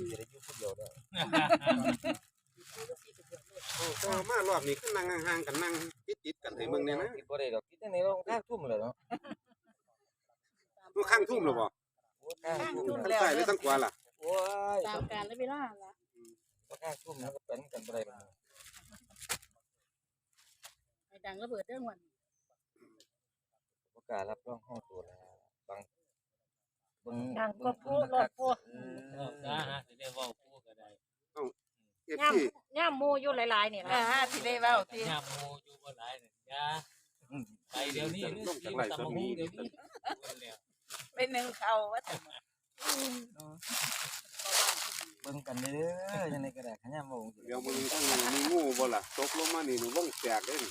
ที่จะได้อยู่คนเดียวได้ก็มารอบนี้คือนั่งห่างๆกันนั่งติดๆกันให้เบิ่งเนี่ยนะคิดบ่ได้ดอกคิดจังได๋ลงข้างทุ่มเลยเนาะตัวข้างทุ่มหรือบ่โอ้ข้างทุ่มข้างใต้หรือข้างขวาล่ะโอ้ยตามการและเวลาละบ่ข้างทุ่มมันก็เป็นกันบ่ได้ดอกให้ดังระเบิดเรื่องวันบ่กล้ารับรองห้องตัวแล้วบาง เบิ่งดังก็พูดรถพูดเอเอออนะฮะสิได้เว้าคู่ก็ได้เอฟย่ซีำย่ำหมูอยู่หลายๆนี่อ่าล่ะสิได้เว้าสิยามโมอยู่บ่หลายนี่จ้าไปเดี๋ยวนี้นี่กินตำบักหุ่งเดี๋ยวนี้เอาแล้วเป็นหนึ่งเขาว่าแต่เบิ่งกันเด้อจังได๋ก็ได้ขยันบ่เดี๋ยวมึงทั้งมีงูบ่ล่ะตกลงมานี่หนูวงแตกเด้นี่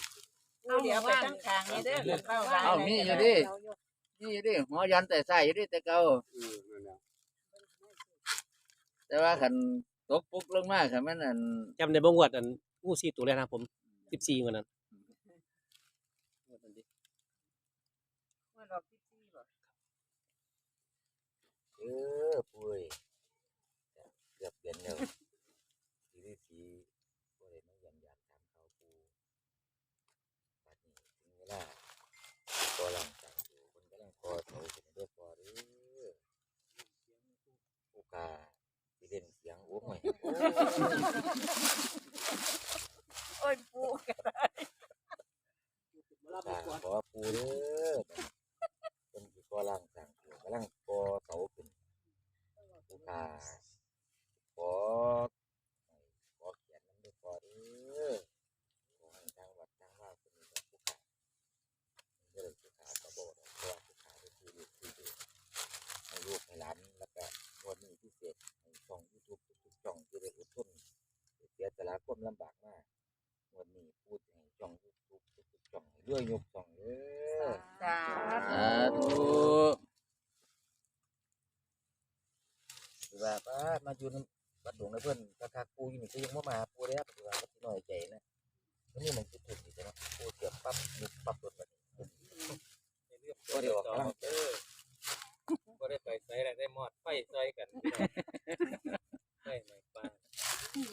เอาเดี๋ยวไปตั้งทางนี้เด้อกันเว้าหลายเอ้ามีอยู่ดิ นี่อยู่ดิหัวยันแต่ใส่อยู่ดิแต่เก่าเออนั่นแหละแต่ว่าคันตกปุ๊กลงมาคันมันอันจำได้บ่งวดอันงูสี่ตัวแรกนะครับผมสิบสี่งวดนั้นงวดนั้นดิว่าดอกที่สี่บ่เออปุ้ยเกือบเดือนแล้วสีได้สีบ่ได้มาเยี่ยมยามถามข่าวปูบัดนี้ถึงเวลาตัวหลังจากอยู่เพิ่นกำลังคอเสาขึ้นเด้อพอเด้อผู้กาสิเล่นเสียง โอ้ยโอ้ยปูก็ได้ ขอปูเด้อเป็นสิก่อร่างสร้างตัวกำลังก่อเสาขึ้นปูกาขอขอเขียนนำด้วยขอเด้อขอให้ทางวัดทางว่าเป็นแบบปูกาเด้อปูกาก็บอกดอกเพราะว่าปูกาเป็นที่ลูกที่ดีให้ลูกให้หลานแล้วก็วันนี้พิเศษให้ช่องยูทูบทุกๆช่องที่ได้อดทนเสียสละความลำบากมาก วันนี้พูดให้ช่องยูทูบทุกๆช่องให้ด้ วยยกช่องเด้อจ้าสาธุคือว่าป้ามาอยู่น้ำวัดหลวงนะเพื่อนราคาปูอยู่นี่ก็ยังบ่มาปูเลยครับคือว่าก็สิน้อยใจนะวันนี้มันจุดถึงนี่จ้ะเนะปูเสียบปั๊บมุกปั๊บรถบัดนี้ก็ได้ออกกำลังเออบ่ได้ไปไสแล้วได้มอดไฟซอยกันไฟไหม้ป่า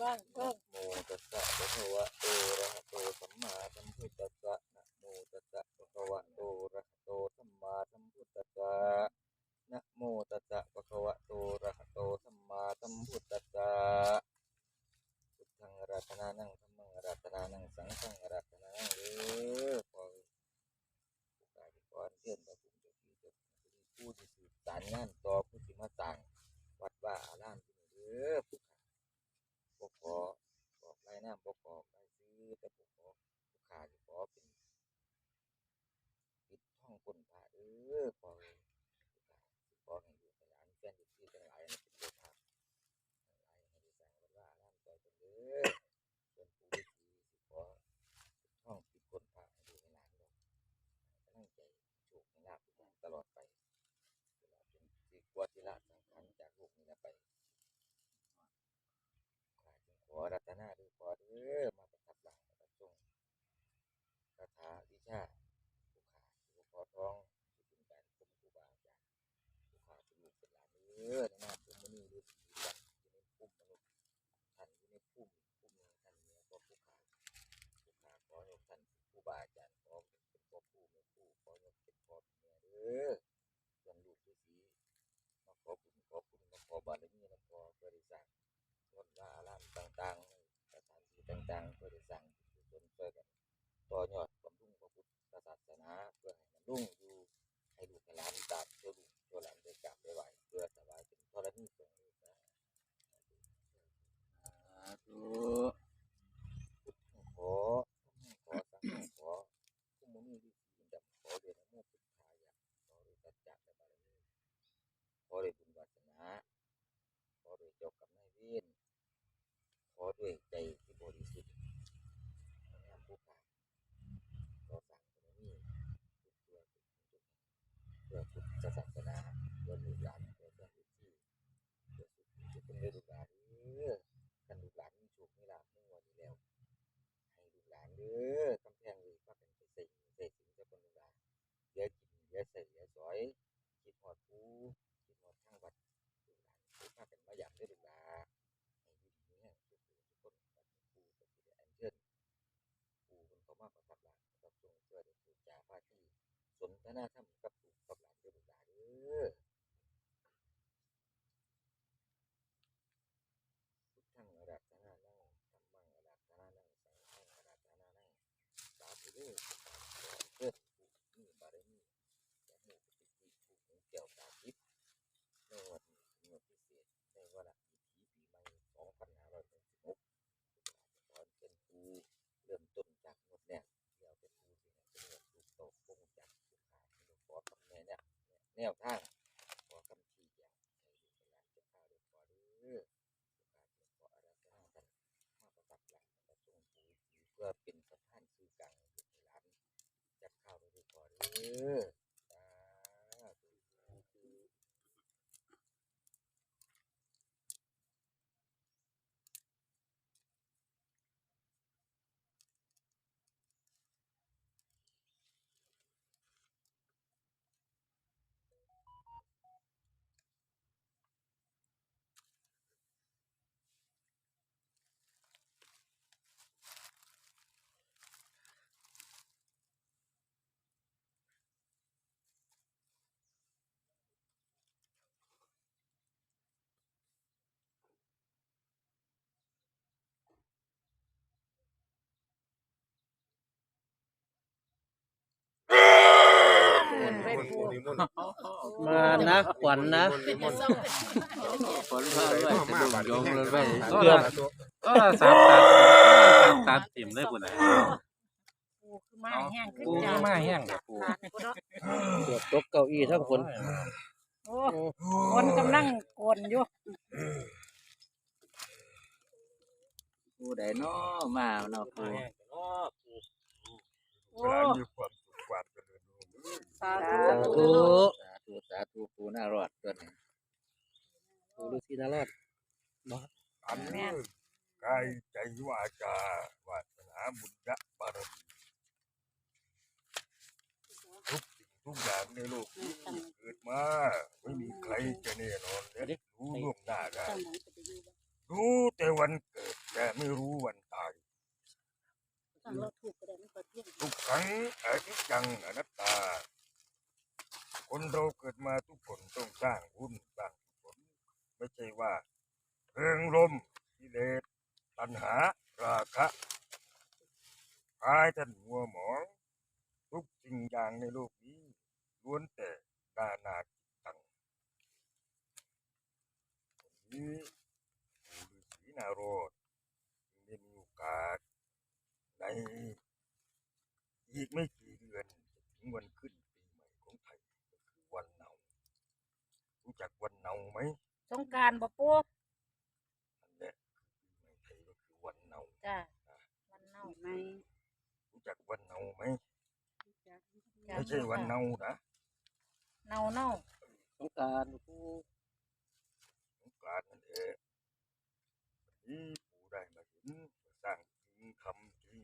บ้างก็ โมตัสสะภะคะวะโตอะระหะโตสัมมาสัมพุทธัสสะนะโมตัสสะภะคะวะโตอะระหะโตสัมมาสัมพุทธัสสะนะโมตัสสะภะคะวะโตอะระหะโตสัมมาสัมพุทธัสสะพุทธังอาราธนานังธัมมังอาราธนานังสังฆังอาราธนานังเด้อขอผู้กายที่ก่อนเชิญพระภูมิเจ้าที่เจ้าผู้ที่สืบสานงานต่อผู้ที่มาสร้างวัดว่าอารามที่นี่เด้อผู้ข้า บกขอบอกรายน้ำบกขอรายซื้อแต่บกขอลูกค้าที่ขอเป็นปิดท่องคนผ่าเด้อขอให้ลูกค้าขอให้อยู่ในร้านแฟนที่ซื้อทั้งหลายนะเป็นเจ้าภาพทั้งหลายให้ได้สั่งวัดว่าร้านต่อยกันเด้อส่วนผู้ที่สิขอปิดท่องปิดคนผ่าให้อยู่ในร้านดอกกำลังใจโชคให้ลาบตลอดไปเวลาเป็นสิก ว่าที่ละสังขารจากลูกนี้นะไปข้าจึงขอรัตนาด้วยขอเด้อมาประทับหลังประทับทรงคาถาวิชาผู้ขาผู้ขอท้องที่เป็นการคุมครูบาอาจารย์ผู้ขาเป็นลูกเป็นหลานเด้อในนามภูมินีฤาษีวัดอยู่ในภูมิมนุษย์ท่านอยู่ในภูมิภูมิหนึ่งท่านเหนือกว่าผู้ขาผู้ขาขอยกท่านเป็นครูบาอาจารย์ขอเป็นพ่อครูแม่ครูขอยกเป็นพ่อเป็นแม่เด้อส่วนลูกฤาษีมาขอบุญข อบารมีมาขอเพื่อได้สร้างวัดว่าอารามต่างๆสถานที่ต่างๆ เพื่อได้สร้างจนเพื่อกันต่อยอดบำรุงพระพุทธศาสนาเพื่อให้มันรุ่งอยู่ ช่วยปู่จ้าพาที่สนทนาธรรมกับปู่กับหลานเจ้าบุญหานเด้อ แนวทางขอคำชี้แจงให้ลูกหลานเจ้าข้าวเด้อขอเด้อขออะไราธนากันมาประกับหลังมาทรงปู่เพื่อเป็นสะพานสื่อกลางให้ลูกหลานจับข้าวเด้อขอเด้อสาธุ ไปปูนิมนต์มานะขวัญนะ นิมนต์ผลมาด้วยมาบาดยงแห้งเลยไปไปเกือบก็สามตัดสามตัดติ่มเลยปุ่นน่ะปูคือมาแห้งขึ้นปูจ้าก็มาแห้งแบบปูขาดปูเนาะเกือบตกเก้าอี้ทั้งคนโอ้คนกำลังโกนอยู่ผู้ใดน้อมาเนาะมาผู้แห้งเนาะปูโอ้ สาธุสาธุสาธุสาธุผู้น่ารอดตัวนี้ปูฤาษีนารอดอันนี้กายใจวาจาวาสนาบุญญะบารมีทุกสิ่งทุกอย่างในโลกนี้ที่เกิดมาไม่มีใครจะแน่นอนและรู้ล่วงหน้าได้ตั้งหมองจะไปอยู่บ่รู้แต่วันเกิดแต่ไม่รู้วัน ตายตั้งเราถูกก็ได้มันก็เที่ยงทุกครั้งอนิจจังอนัตตา คนเราเกิดมาทุกคนต้องสร้างบุญสร้างกุศลไม่ใช่ว่าเริงรมกิเลสตัณหาราคะกายท่านหัวหมอง ทุกสิ่งอย่างในโลกนี้ล้วนแต่ดานาจิตตังวันนี้ปู่ฤาษีนารอดจึงได้มีโอกาส ในอีกไม่กี่เดือนจะถึงวันขึ้นปีใหม่ของไทยก็คือวันเนารู้จักวันเนาไหมสงกรารบ่ปูอันเนี้ยคือปีใหม่ไทยก็คือวันเนาจ้าวันเน่าไม่รู้จักวันเนาไหมจ้ะไม่ใช่วันเนานะเน่าเน่าสงกรารปูสงกรานต์นั่นเองวันนี้ปู่ได้มาเห็นมาสร้างจริงทำจริง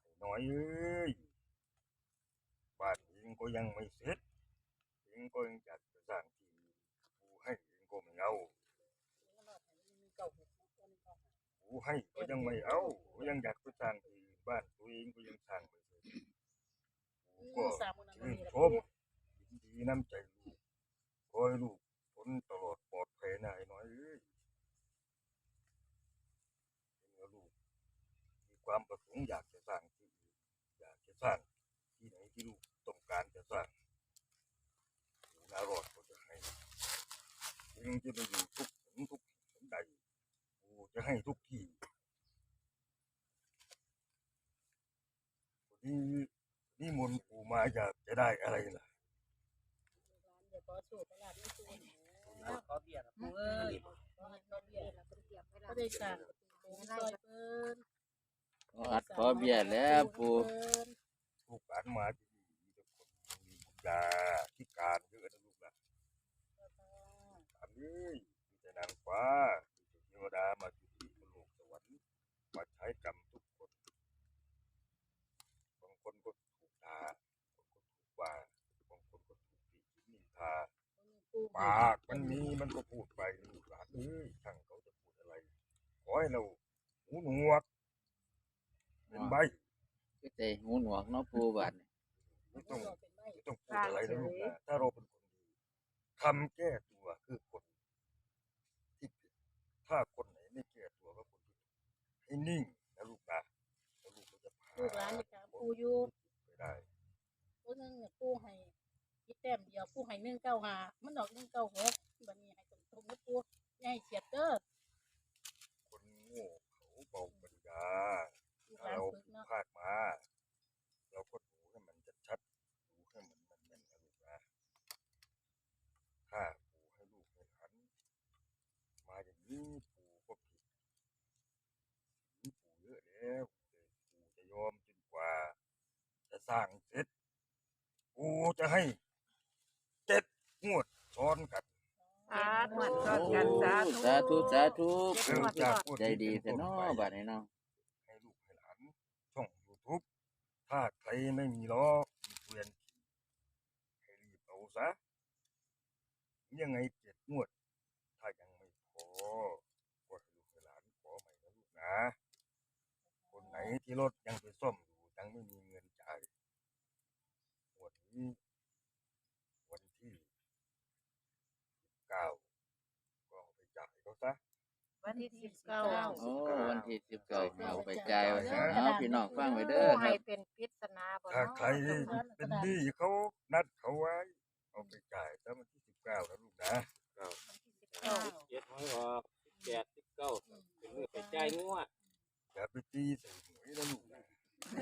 ไอ้ น้อยเอ้ยบ้านเองก็ยังไม่เสร็จเองก็ยังอยากจะสร้างที่กูให้เองก็ไม่เอากูให้ก็ยังไม่เอากูยังอยากไปสร้างที่บ้านตัวเองก็ยังสร้างไม่เสร็จกูก็ชื่นชมยินดีน้ำใจลูกขอให้ลูกพ้นตลอดปลอดภัยนะไอ้น้อยเอ้ยเมื่อลูกมีความประสงค์อยากจะสร้างที่อื่นอยากจะสร้างที่ไหนที่ลู กต้องการจะสร้างกูนารอดก็จะให้เองจะไปอยู่ทุกถึงทุกถึงใดกูจะให้ทุกที่วันนี้นี่มนต์กูมาอยากจะได้อะไรล่ะเดี๋ยวขอสูตรตลาดนี่สูตรขอเบียร์ปูเอ้ยก็ได้สั่งเป็นซอยเปิ้นขออัดขอเบียร์แล้วผู้ลูกหลานมาที่นี่มีแต่คน มีบุญญาที่การเยอะนะลูกหลานอันนี้มีแต่นางฟ้ามีแต่เทวดามาที่นี่บนโลกสวรรค์มาใช้กรรมทุกคนบางคนก็ถูกด่าบางคนก็ถูกว่าบางคนก็ถูกติฉินนินทาปากมันมีมันก็พูดไปลูกหลานเอ้ยช่างเขาจะพูดอะไรขอให้เราหูหนวกเป็นใบก็ใจหูหนวกเนาะผู้บัดนี้ไม่ต้อง ไม่ต้องพูดอะไรนะลูกนะถ้าเราเป็นคนดีคำแก้ตัวคือคนที่ผิดถ้าคนไหนไม่แก้ตัวก็คนที่ถูกให้นิ่งนะลูกนะแล้วลูกก็จะผ่านลูกหลานนี่ค่ะปูอยู่ไปได้ตัวนึงเนี่ยปูให้คิดแต้มเดียวปูให้หนึ่งเก้าห้ามันดอกหนึ่งเก้าหกบัดนี้ให้ตรงๆนะปูอย่าให้เฉียดเด้อคนโง่เขาเบาปัญญาลูกหถ้าลานเราฝึกเนาะพลาดมาเราก็ดู ผ้าปู่ให้ลูกให้หลานมาอย่างนี้ปู่ก็ผิดปู่เยอะแล้วแต่ปู่จะยอมจนกว่า จะสร้างเสร็จปู่จะให้เจ็ดงวดซ้อนกันสาธุสาธุสาธุสาธุใจดีแต่น้อบาดนี้เนาะให้ลูกให้หลานช่องยูทูบถ้าใครไม่มีล้อมีเกวียนให้รีบเอาซะ ยังไงเจ็ดงวด ถ้ายังไม่พอก็ให้ลูกให้หลานขอใหม่นะลูกนะ คนไหนที่รถยังไปซ่อมอยู่ยังไม่มีเงินจ่ายงวดนี้วันที่เก้าก็เอาไปจ่ายเขาซะ วันที่สิบเก้า โอ้วันที่สิบเก้าเอาไปจ่ายว่าซั่นเอาพี่น้องฟังไว้เด้อผู้คให้รับ เป็นปริศนาบ่ถ้าเนาะ ใครเป็นหนี้เขานัดเขาไว้ เอาไปจ่ายแล้ววันที่สิบ เก้านะลูกนะเก้าเจ็ดร้อยออกแปดสิบเก้าเป็นมือไปจ่ายงัวอย่าไปตีใส่หวยนะลูกนะ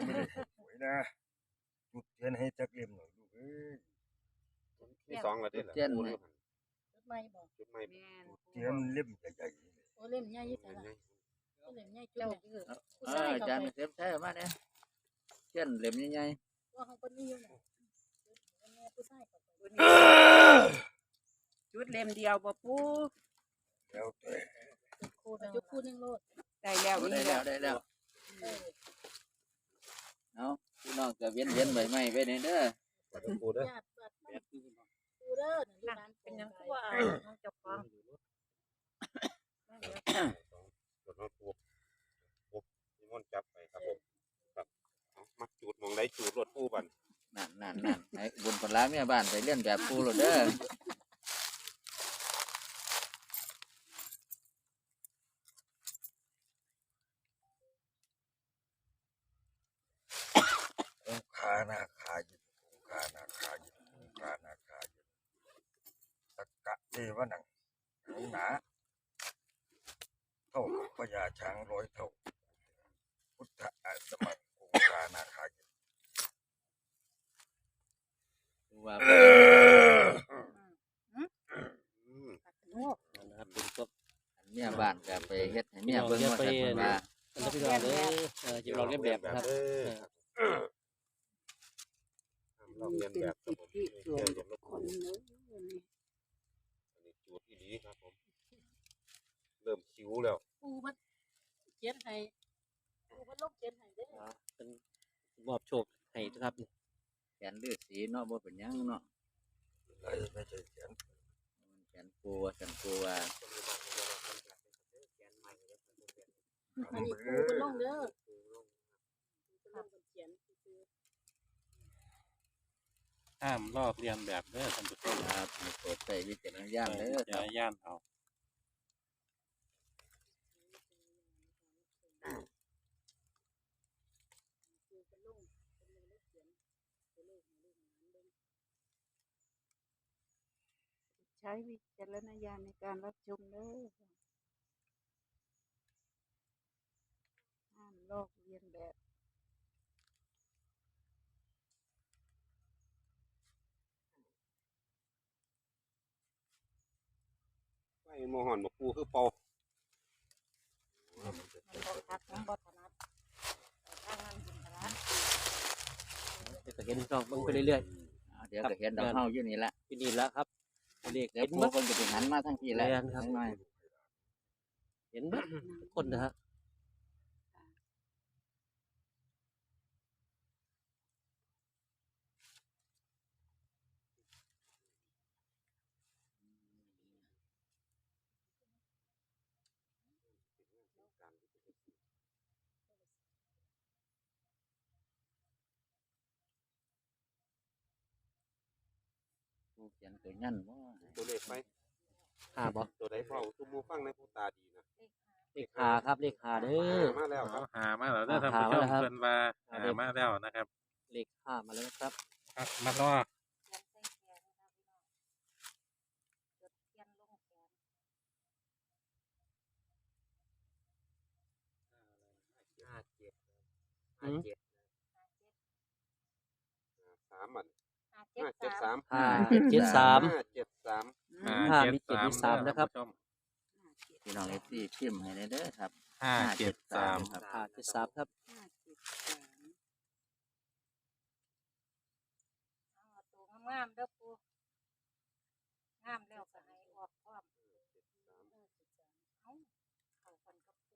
ไม่ได้ให้หวยนะจุดเทียนให้จักเล่มหน่อยลูกเอ้ยที่สองแล้วได้เหรอเจ็ดไหมรถไม่บอกจุดไม่แม่นจุดเทียนเล่มใหญ่ๆเลยโอ้เล่มใหญ่ยี่สิบละเล่มใหญ่จุดเจ้าเนี่ยคือผู้เอชาอยอาเขาจารย์ไปเซฟใช้มาเนี่ยเช่นเล่มใหญ่ว่าเขาคนนี้อยู่น่ะแม่ผู้ชายเขาไป จุดเล่มเดียวบ่ปูแล้วแต่จุดคู่จุดคู่หนึงโลดได้แล้วๆได้นี่แล้วได้แล้วเออเอาพี่น้องก็เวียนเวียนๆใบไม้ไว้ในเด้อปูเด้อญาติบัดคู่เด้อนี่ร้านเป็นหยังคืคือว่าน้องเจ้าของจุดมาปูปูนิมนต์จับไปครับผมครับเอามาจุดมองได้จุดรถปูบันนั่นนั่นนั่นให้บุญพลาเมียบ้านไปเล่นแบบปูโลดเด้อ องคานาคายินองคานาคายินองคานาคายินสักกะเทวนังหนังหนาเท่ากับพญาช้างร้อยเท่า พุทธะสมังองคานาคายิน ว่า อืม โอ้ นะครับเป็นก็ เมียบ้านก็ไปเฮ็ดให้เมียเบิ่งว่าซั่นเพิ่นว่าอันนี้พี่น้องเด้อเออจะลองเรียนแบบนะครับเออครับลองเรียนแบบครับผมเชื่อเรียนรถปูอันนี้จุดอีหลีครับผม เริ่มคิ้วแล้วปูมันเขียนให้ปูมันลบเขียนให้เด้อเป็นมอบโชคให้นะครับแขนลือสีเนาะบ่เป็นหยังเนาะไรไม่ใช่แขนแขนปูว่าซั่นปูว่า อันนี้ปูมันลงเด้อปูมันลงเขียนซื้อห้ามลอกเรียนแบบเด้อท่านผู้ชมครับมีโปรดใช้วิจารณญาณเด้อคอย่ารับย่านเอาใช้วิจารณญาณในการรับชมเด้อห้าม ลอกเลียนแบบ ไฟโมหอนบอกปูคือเป่ามันบ่ทัดมันบ่ถนัดทางนั้นกินถนัดจะเห็นพี่น้องเบิ่งไปเรื่อยอ่าเดี๋ยวก็เห็นดอกเฮาอยู่นี่ละๆที่นี่แล้วครับเลขเดี๋ยวเห็นปูเบิ่ง เพิ่นก็สิหันมาทางพี่แหละแม่นครับหน่อยเห็นเบิ่งทุกคนนะฮะ เขียนตัวยันบ่ตัวเลขไปหาบ่ตัวใดเฝ้าตุ้มูฟังในผู้ตาดีนะเลขหาครับเลขหาเด้อมาแล้วคเอารับหามาแล้วเด้อท่านหาผู้ชมามแล้วครับเพิ่นว่าหาหาเด้อมาแล้วนะครับ เลขห้ามาแล้วนะครับอะมาล่อห้าเจ็ดห้าเจ็ดสามอัน ห้าเจ็ดสามห้าเจ็ดเจ็ดสามห้าเจ็ดสาม ห้ามีเจ็ดมีสามนะครับท่านผู้ชมพี่น้องเอฟซีพิมพ์ให้ได้เด้อครับห้าเจ็ดสามครับห้าเจ็ดสามครับ ห้าเจ็ดสามเอาตัวงามๆเด้อปูงามแล้วก็ให้ออกความเอาเข้ากันกับปู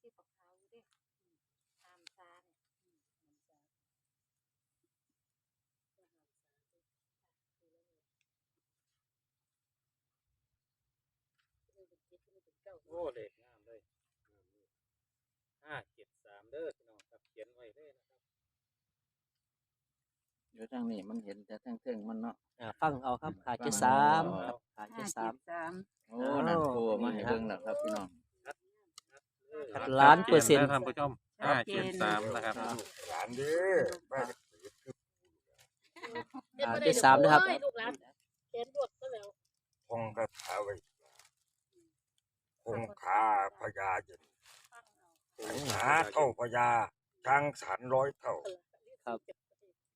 ที่ปากขาวอยู่เด้ตามซาเนี่ย โอ้เลขงามเลยห้าเจ็ดสามเด้อพี่น้องครับเขียนไว้เลยนะครับอยู่ทางนี้มันเห็นแต่ทางเทิงมันเนาะ อ่าฟังเอาครับห้าเจ็ดสามครับห้าห้าเจ็ดเจ็สามดสามโอ้นั่นครูมาให้เบิ่งแล้วครับพี่น้องเออครับล้านเปอร์เซ็นต์ะท่านผู้ชมห้าเจ็ดสามนะครับหลานเด้อแม่ก็ถือคืออ่าเจ็ดสามนะครับโอ้ยลูกหลานเขียนรวดก็แล้วคงคาถาไว้ คงคาพญาเย็นฟังเอาหาเท่าพญาช้างสันร้อยเท่าครับ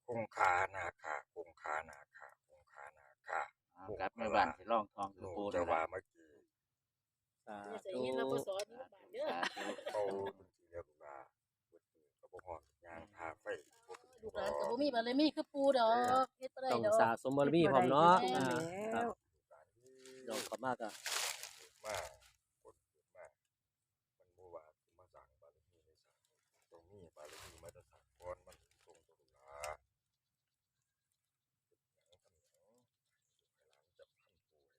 คงคานาคาคงคานาคาคงคานาคาเอากลับมาบ้านสิลองทองหนูปูจะนะคว่ารับเมื่อกี้สาเนี่ยใส่ธุยินเราก็สอนอยู่บ้านเด้อเขาเป็นสีเรียกว่าเบิดมือเขาบอกว่ายางทาไฟบ่เป็นลูกหลานก็บ่มีบารมีคือปูดอกเฮ็ดบ่ได้ต้องดอกสะสมบารมีพร้อมเนาะแล้อ่าครัวบลองเขมากอะ มากคนเกิดมากมันบ่ว่าสิมาสั่งบารมีในสั่งตรงนี้บารมีมาจะสั่งก่อนมันถึงตรงตัวลาหยังทำหยังให้หลานจับพันป่วย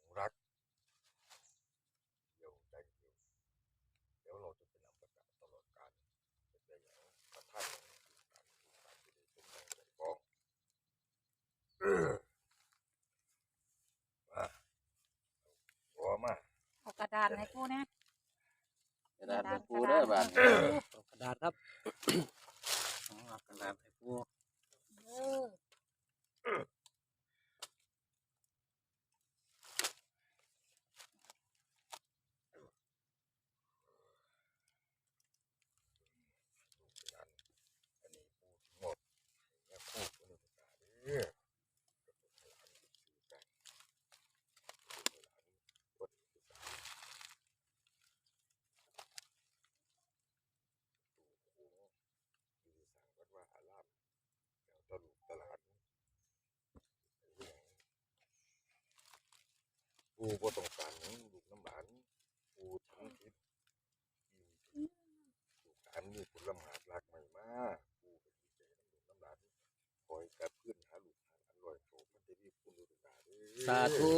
จงรักเดี๋ยวใจเดียวเดี๋ยวเราจะเป็นนำประกาศตลอดกาลจะได้อย่างพระท่านการการที่ได้สมดังใจบ้องเออมาหัวมา เอากระดานให้ปูนะกระดาษหลวงปูเด้อบ้านเอากระดาษครับอ๋อกระดาษให้ปูเอออันนี้ปูทั้งหมดแม่คู่คนนี้ประกาศเด้อกับลูกหลานสื่อกันลูกหลานคนศึกษาตูคูอยู่ที่สั่งวัดว่าอารามแล้วตลูกตลาดเรื่อง ปูบ่ต้องการหยังลูกน้ำหลานปูทั้งทิศอิ่มลูกหลานมีผลหมากหลากใหม่มากปูก็ดีใจน้ำลูกน้ำหลานคอยกับเพื่อนหาลูกหาหลานลอยโตมันจะมีคุณลูกหลานเด้อสาธุ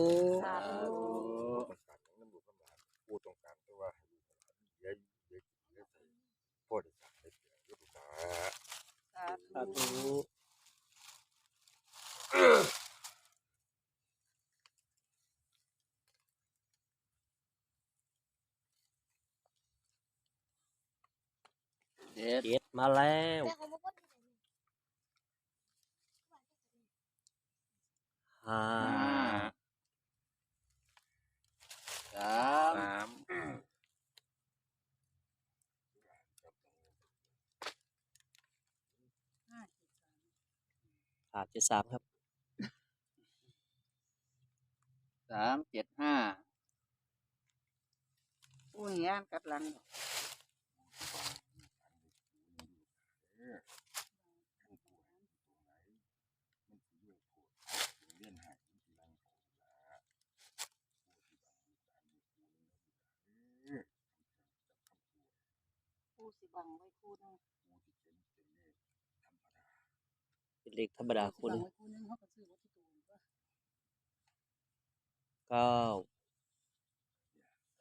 สาธุต้องการหยังน้ำลูกน้ำหลานปูต้องการแต่ว่าให้ลูกหลานเยอะเยอะเยอะใส่พ่อได้สั่งให้เสียลูกหลาน สาสาธุ เจ็ดเจ็ดมาแล้วห้าห้าสามสามห้าเจ็ดสามครับสามเจ็ดห้าปูเหียนกับหลัง ปูสิบังไว้คู่หนึงเป็นเลขธรรมดาคุณสิบังไว้คู่หนึงเขาก็ซื้อวัตถุตัวว่าเก้า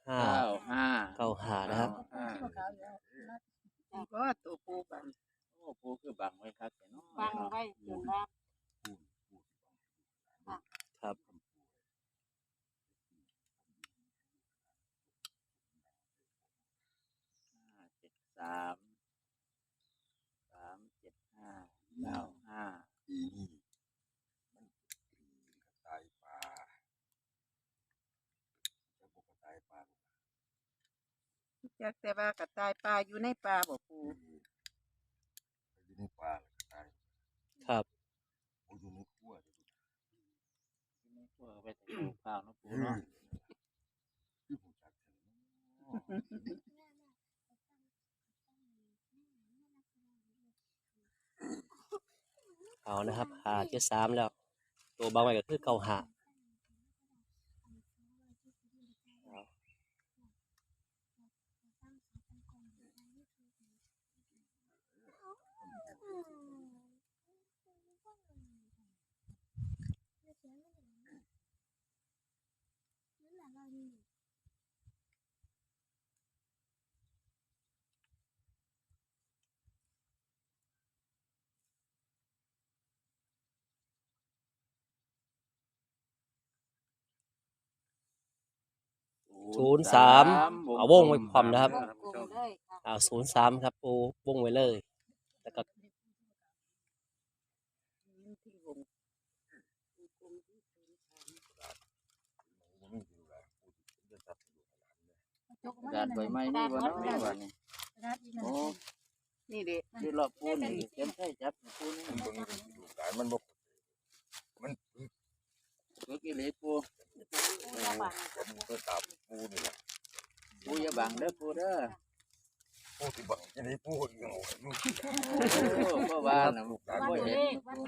ห้าเก้าห้าเก้าหานะครับห้าที่ว่าขาวอยู่แล้วนะปูก็ตัวปูบัง ปูคือบังไว้ครับแต่เนาะบังไว้จนว่าครับ ห้าเจ็ดสามสามเจ็ดห้าเก้าห้าปีนี้มันปีกระต่ายป่าจะบอกกระต่ายป่าลูกจักแต่ว่ากระต่ายปลาอยู่ในป่าบ่ปูอยู่ ในป่าแล้วกระต่ายครับโอ้อยู่ในขั้วเดี๋ยวดูพวกไปแต่ปูข้าวเนาะปูเนาะเอานะครับหาเจ็ดสามแล้ว ตัวบางไว้ก็คือเก่าหา ศูนย์สามเอาวงไว้ความนะครับวงกลมเลยค่ะเอาศูนย์สามครับปูวงไว้เลย แล้วก็ที่วงวงกลมที่ศูนย์สามผมมีอยู่แล้วผู้ที่ผมจะจับอยู่หลานเนี่ยจกมากระดาษใบไม้นี่บ่เนาะวันนี้ระดาษอีกหนึ่งโอ้นี่เด็อยู่รอบปูนี่เต็มใส่จับปูนี่มันเบิ่งดูหลานมัน บ่มันคือตัวกี่เหล็กปูปูระบาดผมก็ตามปูนี่แหละปูยาบังเด้อปูเด้อปูที่บังจะได้ปูอีกเอาลูกโอ้พ่อว่าน่ะลูกหลานบ่เห็นขวัดตัว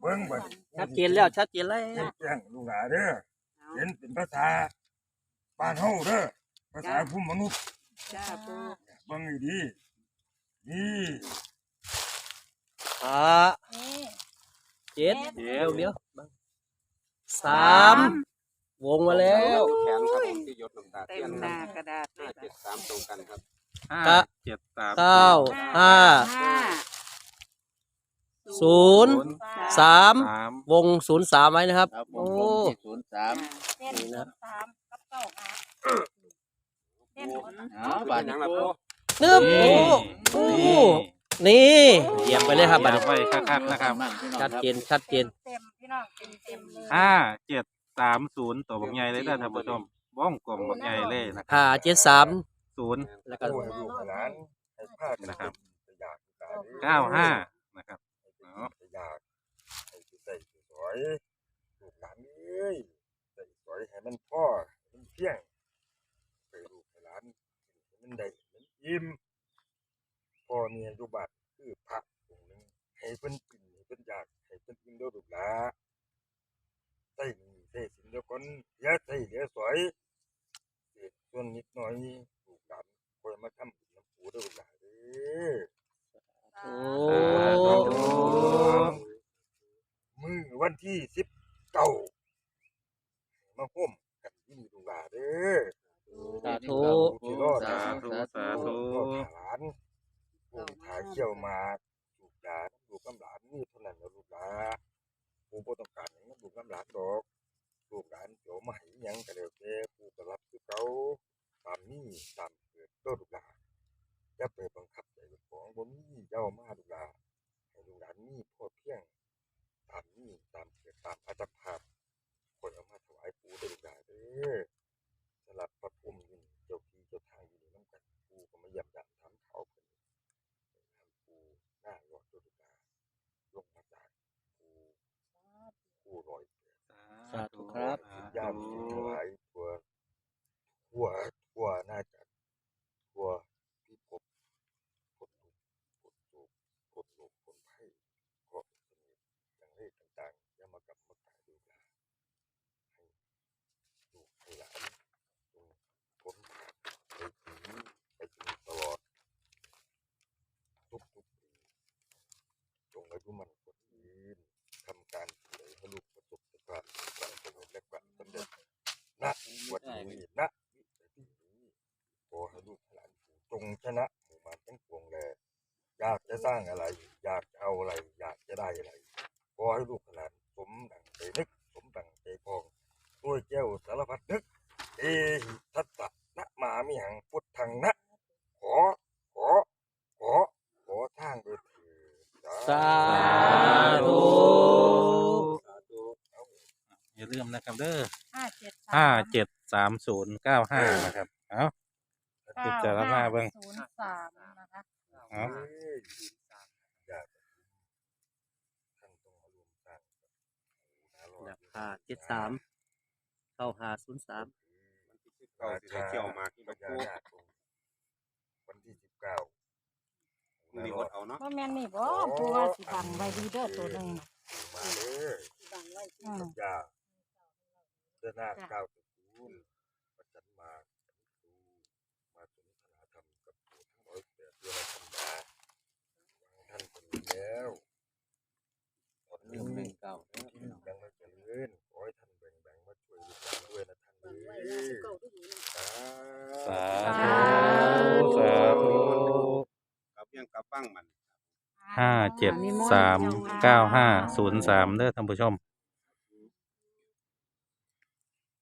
เบิ่งบัดชัดเจนแล้วชัดเจนแล้วแจ้งลูกหลานเด้อเห็นเป็นภาษาบ้านเฮาเด้อภาษาภูมิมนุษย์จ้าปูเบิ่งให้ดีนี่ห้าเจ็ดเดี๋ยวเดี๋ยวบัง สามวงมาแล้วแขนครับผมที่ยศน้ำตาเต็เทียมนหครัน้าบกระดาษเลห้ายเจ็ดสามตรงกันครับครัห้าบเจ็ดสามเก้าห้า ห้าศูนย์ สามสามวงศูนย์สามไว้นะครับ ครับผมโอ้ผมที่ศูนย์สามเส้นศูนย์สามกับเก้าหาเส้นศูนย์อ๋อบาดยันี้งละปูปูนึบโอ้โอ้ นี่เหยียบไปเลยครับบัดอนี้ยากไว้คักๆนะครับชัดเจนชัดเจนเต็มพี่น้องเต็มเต็มเลยห้าเจ็ดสามศูนย์ตัวบักใหญ่เลยนะท่านผู้ชมบ้องกลมบักใหญ่เลยนะห้าเจ็ดสามศูนย์แล้วก็ปูให้ลูกให้หลานให้พากันนะครับไปอยากลูกหลานด้อเก้าห้านะครับให้ไปอยากให้ไปใส่สวยลูกหลานเอ้ยใส่สวยให้มันพ่อให้มันเพียงไปลูกให้หลานให้มันได้ให้มันอิ่ม พ่อเมียอยู่บ้านคือพระองค์หนึงให้เพิ่นกินให้เพิ่นอยากให้เพิ่นอิ่มเด้อลูกหลานใส่นี่ใส่สินเดียวกันอย่าใส่เหลือสวยเศษส่วนนิดหน่อยลูกหลานคอยมาทำบุญน้ำปูเด้อลูกหลานเด้อโอ้มือวันที่สิบเก้ามาห่มกันที่มีลูกหลานเด้อสาธุสาธุสาธุพ่อหลาน ผู้ขาเขี่ยวมากลูกหลานลูกกำหลานนี่เท่านั้นนะลูกหลานผู้บ่ต้องการหยังลูกกำหลานดอก ลูกหลานเดี๋ยวมาให้หยังก็แล้วแต่ผู้ก็รับคือเขาตามนี้ตามเกิดตัวลูกหลานอย่าไปบังคับใจเจ้าของบ่มีเจ้ามาลูกหลานให้ลูกหลานมีพอเพียง ตามนี้ตามเกิดตามอัตภาพคนเอามาถวายปู่เด้อลูกหลานเด้อสลับพระภูมิอยู่นี่เจ้าที่เจ้าทางอยู่นี่น้ำกันปู่ก็มาเยี่ยมยามถามเขาเพิ่นทำปู่หน้ารอดเด้อลูกหลานลงมาจากปู่ปู่ลอยเกิด สาธุครับ ญาติทั้งหลายทั่วทั่วทั่วน่าจะทั่วพิภพพดลุกพดลุกพดลุกพดไผ่ก็สนิทจังเลขต่างๆอย่ามากลับมากายดูหลานให้ลูกให้หลานจงพ้นผ่านไปถึงไปถึงตลอด ทุกทุกๆปีจงอายุมันกว่ายืนทำการสิ่งใดให้ลูกประสบแต่ความความสำเร็จและความสำเร็จณวั นนี้ณวินาทีนี้ขอให้ลูกหลานจงชนะหมู่มารทั้งปวงแลอยากจะสร้างอะไร อยากจะเอาอะไร อยากจะได้อะไรขอให้ลูกหลานสมดังใจนึกสมดังใจพองด้วยแก้วสารพัดนึกเอหิทัตตะนะมามิหังพุทธังนะ ขอ ขอ ขอ ขอทางด้วยเถิดสาธุอย่า ลืมนะครับเด้อห้าเจ็ดสามห้าเจ็ดสามศูนย์เก้าห้านะครับ เอาพิจารณาเบิ่งศูนย์สามนะคะเอาเอ้ยอย่าไปท่านต้องมารวมสร้างกับปู่นะรอดห้าเจ็ดสามเก้าห้าศูนย์สามเก้าสิได้เที่ยวมาที่พญานาคองค์วันที่สิบเก้ามีคนเอาเนาะบ่แม่นนี่บ่ปูว่าสิบังไว้ดีเด้อตัวหนึงน่ะมาเลยบังไว้สิอืมยา เดินหน้าเก้าตระกูลประจันมาครูมาสนทนาธรรมกับผู้ทั้งร้อยแปดเดือนธรรมดาวางท่านคนนี้แล้วตอนหนึ่นี้งหนึ่งเก้ายังไม่เจริญขอให้ท่านแบ่งแบ่งมาช่วยลูกหลานด้วยนะท่านบังเอ้ไว้ยแล้วสิเก้าที่อยู่นี่สาสาธุสาธุกับเพียงกับฟังมันห้าเจ็ดสามเก้าห้าศูนย์สามเด้อท่านผู้ชม